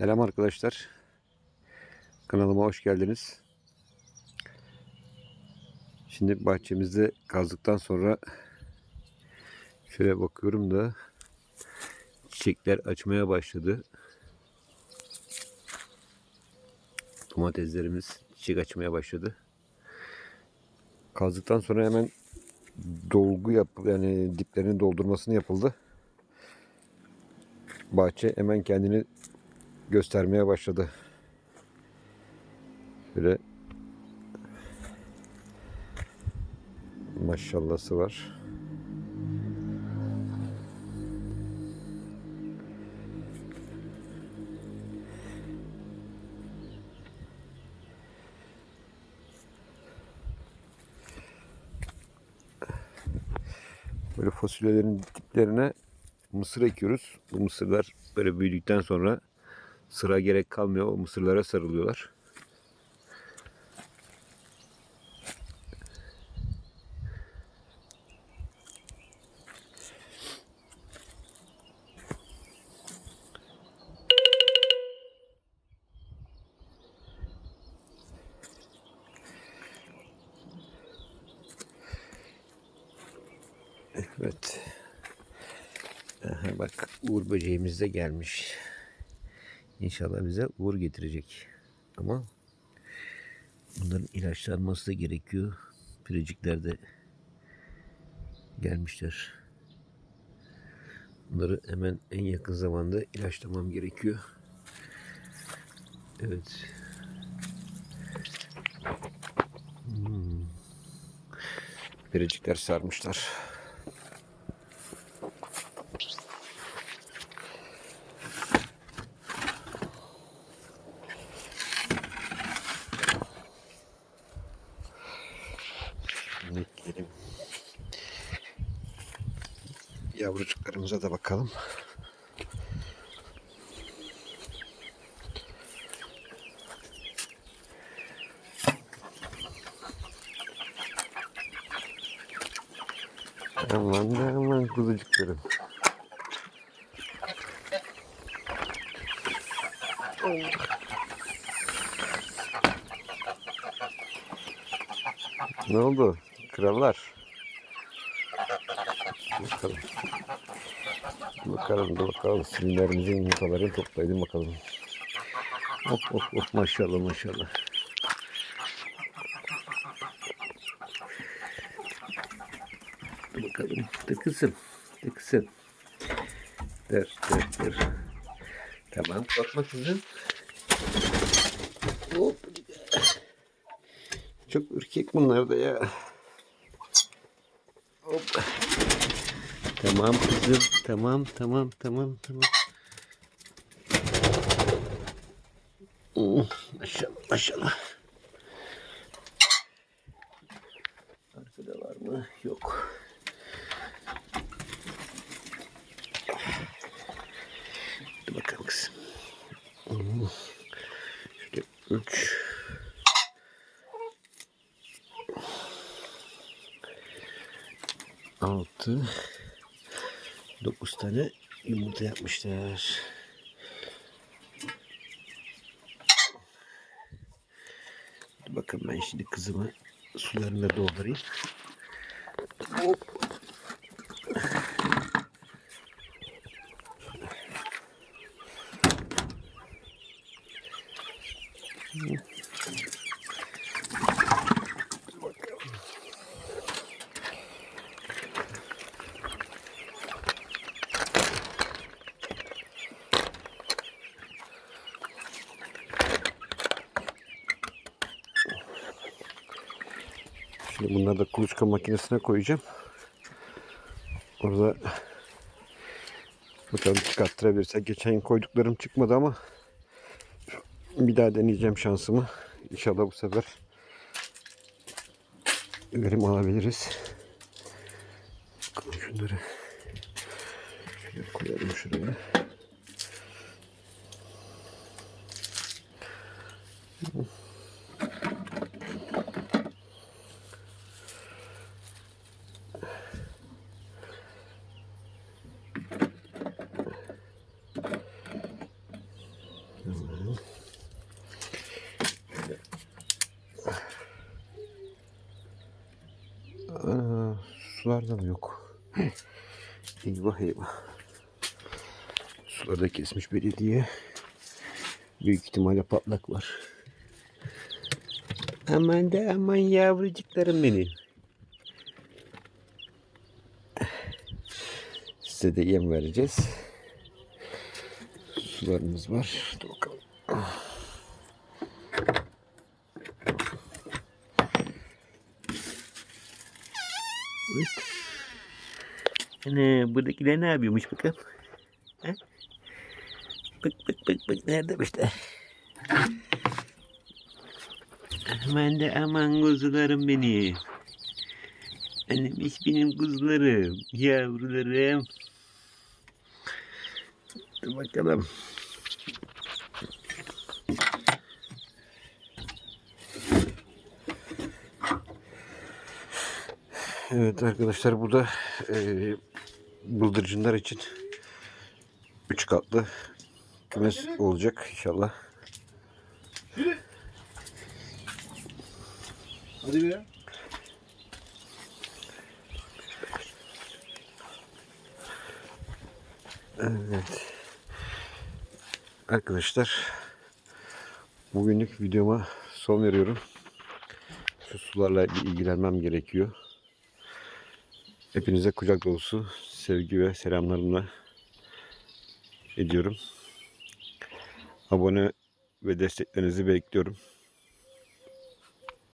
Selam arkadaşlar. Kanalıma hoş geldiniz. Şimdi bahçemizde kazdıktan sonra şöyle bakıyorum da çiçekler açmaya başladı. Domateslerimiz çiçek açmaya başladı. Kazdıktan sonra hemen dolgu yap yani diplerini doldurmasını yapıldı. Bahçe hemen kendini göstermeye başladı. Böyle maşallahı var. Böyle fasulyelerin diplerine mısır ekiyoruz. Bu mısırlar böyle büyüdükten sonra sıra gerek kalmıyor. O mısırlara sarılıyorlar. Evet. Aha, bak uğur böceğimiz de gelmiş. İnşallah bize uğur getirecek. Ama bunların ilaçlanması da gerekiyor. Piricikler de gelmişler. Bunları hemen en yakın zamanda ilaçlamam gerekiyor. Evet. Hmm. Piricikler sarmışlar. Şimdi gelin. Yavrucuklarımıza da bakalım. Aman aman kuzucuklarım. Ne oldu? Krallar. Bakalım. Bakalım da bakalım. Sinirlerimizin yumurtalarını toplayalım bakalım. Of of of maşallah maşallah. Bakalım. Dur kızım. Dur dur dur. Tamam korkma kızım. Hop. Çok ürkek bunlar da ya. Hop. Tamam kızım. Tamam tamam tamam tamam. Hmm, Maşallah maşallah. Arkada var mı? Yok. Dur bakalım kızım. Hmm. Şöyle üç. altı dokuz tane yumurta yapmışlar. Bakın ben şimdi kızımı sularını da doldurayım. Hop. Şimdi bunları da kuluçka makinesine koyacağım. Orada bakalım çıkarttırabilirsek. Geçen koyduklarım çıkmadı ama bir daha deneyeceğim şansımı. İnşallah bu sefer verim alabiliriz. Şunları şöyle koyalım şuraya. Ana, sular da mı yok? eyvah eyvah. Suları da kesmiş belediye. Büyük ihtimalle patlak var. Aman da aman yavrucuklarım benim. Size de yem vereceğiz. Sularımız var. Dur bakalım. Uy. Ana buradakiler ne yapıyormuş bakalım? Ha? Bık bık bık bık nerede işte? Aman da aman kuzularım benim. Annemiş benim kuzularım, yavrularım. Dur bakalım. Evet arkadaşlar burada eee bıldırcınlar için üç katlı kümes olacak inşallah. Hadi be. Evet. Arkadaşlar bugünlük videoma son veriyorum. Şu sularla ilgilenmem gerekiyor. Hepinize kucak dolusu sevgi ve selamlarımla ediyorum. Abone ve desteklerinizi bekliyorum.